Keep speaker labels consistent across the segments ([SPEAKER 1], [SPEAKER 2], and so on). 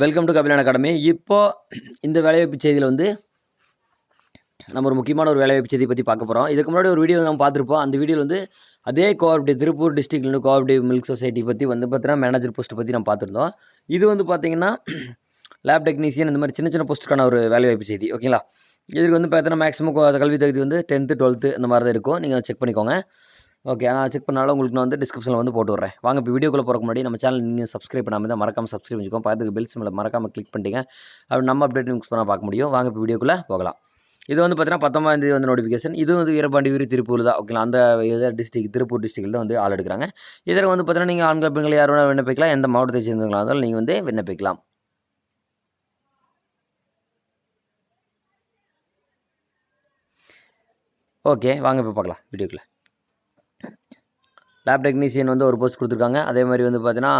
[SPEAKER 1] Welcome to Kapilan academy இப்போது இந்த வேலைவாய்ப்பு செய்தியில் வந்து நம்ம ஒரு முக்கியமான ஒரு வேலைவாய்ப்பு செய்தி பற்றி பார்க்க போகிறோம் இதுக்கு முன்னாடி ஒரு வீடியோ நம்ம பார்த்துருப்போம். அந்த வீடியோவில் வந்து அதே கோஆப்டிவ் திருப்பூர் டிஸ்ட்ரிக்ட்லேருந்து கோஆப்டிவ் மில்க் சொசைட்டி பற்றி வந்து பார்த்தீங்கன்னா மேனேஜர் போஸ்ட் பற்றி நம்ம பார்த்துருந்தோம். இது வந்து பார்த்தீங்கன்னா லேப் டெக்னீஷியன் இந்த மாதிரி சின்ன சின்ன போஸ்ட்டுக்கான ஒரு வேலைவாய்ப்பு செய்தி. ஓகேங்களா இதுக்கு வந்து பார்த்தீங்கன்னா மேக்ஸிமம் கல்வி தகுதி வந்து டென்த்து டுவெல்த்து இந்த மாதிரி தான் இருக்கும். நீங்கள் செக் பண்ணிக்கோங்க. ஓகே நான் செக் பண்ணாலும் உங்களுக்கு நான் வந்து டிஸ்கிரிப்ஷனில் வந்து போட்டு விட்றேன். வாங்க இப்போ வீடியோக்குள்ளே போகிறக்கு முன்னாடி நம்ம சேனல் நீங்கள் சப்ஸ்கிரைப் பண்ணாமல் தான் மறக்காம சப்ஸ்கிரைப் பண்ணிக்கோங்க பார்த்துக்கு பெல்ஸ் மேலே மறக்காம கிளிக் பண்ணிட்டீங்க. அப்படி நம்ம அப்டேட் நியூஸ் பண்ணால் பார்க்க முடியும். வாங்க இப்போ வீடியோக்குள்ளே போகலாம். இது வந்து பார்த்தீங்கன்னா பத்தொம்பதாம் தேதி வந்து நோட்டிஃபிகேஷன் இது வந்து வீரபாண்டி வீரி திருப்பூர் தான். ஓகேங்களா அந்த இதர் டிஸ்ட்ரிக் திருப்பூர் டிஸ்ட்ரிக்டில் தான் வந்து ஆள் எடுக்கிறாங்க. இதில் வந்து பார்த்தீங்கன்னா நீங்கள் ஆண்கள் பெண்கள் யார் வேணால் விண்ணப்பிக்கலாம். எந்த மாவட்டத்தை சேர்ந்தவங்களா இருந்தாலும் நீங்கள் வந்து விண்ணப்பிக்கலாம். ஓகே வாங்க இப்போ பார்க்கலாம். வீடியோக்குள்ளே லேப் டெக்னீஷியன் வந்து ஒரு போஸ்ட் கொடுத்துருக்காங்க. அதே மாதிரி வந்து பார்த்தீங்கன்னா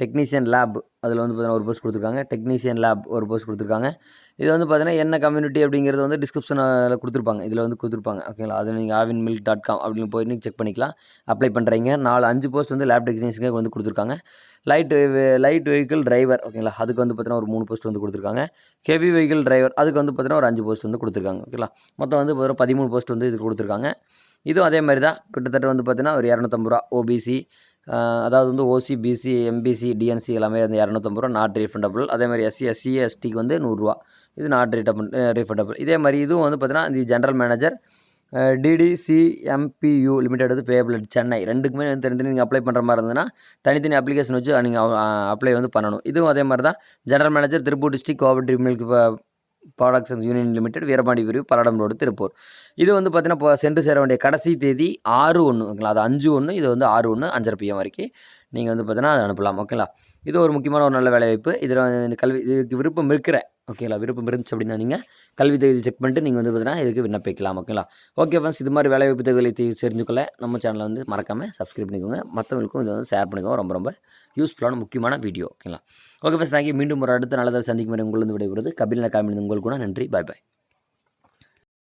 [SPEAKER 1] டெக்னீஷியன் லேப் அதில் வந்து பார்த்தீங்கன்னா ஒரு போஸ்ட் கொடுத்துருக்காங்க. டெக்னீஷியன் லேப் ஒரு போஸ்ட் கொடுத்துருக்காங்க. இது வந்து பார்த்தீங்கன்னா என்ன கம்யூனிட்டி அப்படிங்கிறது வந்து டிஸ்கிரிப்ஷனில் கொடுத்துருப்பாங்க. இதில் வந்து கொடுத்துருப்பாங்க. ஓகேங்களா அது நீங்கள் ஆவின் மில்க் டாட் காம் அப்படின்னு போய் நீங்கள் செக் பண்ணிக்கலாம். அப்ளை பண்ணுறீங்க நாலு அஞ்சு போஸ்ட் வந்து லேப் டெக்னீஷியனுக்கு வந்து கொடுத்துருக்காங்க. லைட் லைட் வெஹிக்கிள் டிரைவர் ஓகேங்களா அதுக்கு வந்து பார்த்தீங்கன்னா ஒரு மூணு போஸ்ட் வந்து கொடுத்துருக்காங்க. ஹெவி வெஹிக்கிள் டிரைவர் அதுக்கு வந்து பார்த்தீங்கன்னா ஒரு அஞ்சு போஸ்ட் வந்து கொடுத்துருக்காங்க. ஓகேங்களா மொத்தம் வந்து பார்த்தீங்கன்னா பதிமூணு போஸ்ட் வந்து இது கொடுத்துருக்காங்க. இதுவும் அதே மாதிரி தான். கிட்டத்தட்ட வந்து பார்த்தீங்கன்னா ஒரு இரநூத்தம்பது ரூபா ஓபிசி அதாவது வந்து ஓசி பிசி எம்பிசி டிஎன்சி எல்லாமே வந்து இரநூத்தம்பது ரூபா நாட் ரீஃபண்டபிள் அதே மாதிரி எஸ்சி எஸ்சி எஸ்டிக்கு வந்து நூறுரூவா இது நாட் ரீட்டபிள் ரீஃபண்டபிள் இதே மாதிரி இதுவும் வந்து பார்த்தீங்கன்னா இந்த ஜென்ரல் மேனேஜர் டிடிசிஎம்பியூ லிமிடெட் வந்து பேபிள் சென்னை ரெண்டுக்குமே வந்து தனித்தனி நீங்கள் அப்ளை பண்ணுற மாதிரி இருந்ததுன்னா தனித்தனி அப்ளிகேஷன் வச்சு நீங்கள் அப்ளை வந்து பண்ணணும். இதுவும் அதே மாதிரி தான். General manager Tiruppur district cooperative milk products union limited Veerapandi பிரிவு பல்லடம் ரோடு திருப்பூர். இது வந்து பார்த்தீங்கன்னா இப்போ சென்று சேர வேண்டிய கடைசி தேதி ஆறு ஒன்று ஓகேங்களா? அது அஞ்சு ஒன்று இது வந்து ஆறு ஒன்று அஞ்சரை பிஎம் வரைக்கும் நீங்கள் வந்து பார்த்தீங்கன்னா அதை அனுப்பலாம் ஓகேங்களா? இது ஒரு முக்கியமான ஒரு நல்ல வேலைவாய்ப்பு. இதில் இந்த கல்வி இதுக்கு விருப்பம் இருக்கிற ஓகேங்களா விருப்பம் இருந்துச்சு அப்படின்னா நீங்கள் கல்வி தகுதி செக் பண்ணிட்டு நீங்கள் வந்து பார்த்தீங்கன்னா இதுக்கு விண்ணப்பிக்கலாம் ஓகேங்களா ஓகே ஃப்ரெண்ட்ஸ் இது மாதிரி வேலைவாய்ப்பு தகவலை தெரிஞ்சுக்கொள்ள நம்ம சேனலை வந்து மறக்காமல் சப்ஸ்கிரைப் பண்ணிக்கோங்க. மற்றவங்களுக்கும் இதை வந்து ஷேர் பண்ணிக்கோங்க. ரொம்ப ரொம்ப யூஸ்ஃபுல்லான முக்கியமான வீடியோ ஓகேங்களா ஓகே ஃப்ரெண்ட்ஸ் தேங்க்யூ மீண்டும் ஒரு அடுத்த நல்லதாக சந்திக்கும் வரை உங்களிருந்து விடைபெறுவது கபில் காமினது உங்கள் கூட. நன்றி. பாய் பாய்